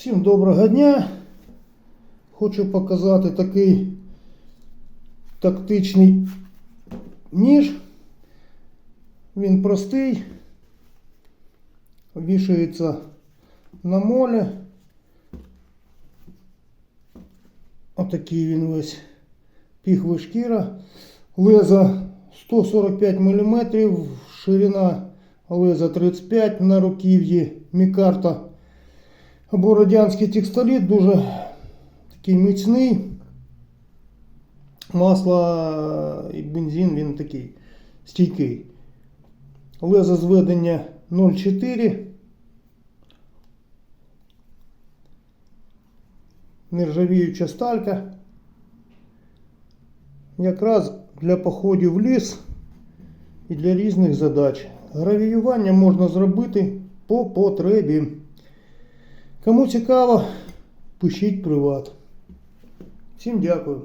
Всім доброго дня. Хочу показати такий тактичний ніж. Він простий, вішається на молі. Отакий він весь піхви шкіра. Леза 145 мм, ширина леза 35 на руків'ї мікарта або радянський текстоліт, дуже такий міцний. Масло і бензин він такий стійкий. Лезо зведення 0,4. Нержавіюча сталька. Якраз для походів в ліс і для різних задач. Гравіювання можна зробити по потребі. Кому цікаво, пишіть приват. Всім дякую.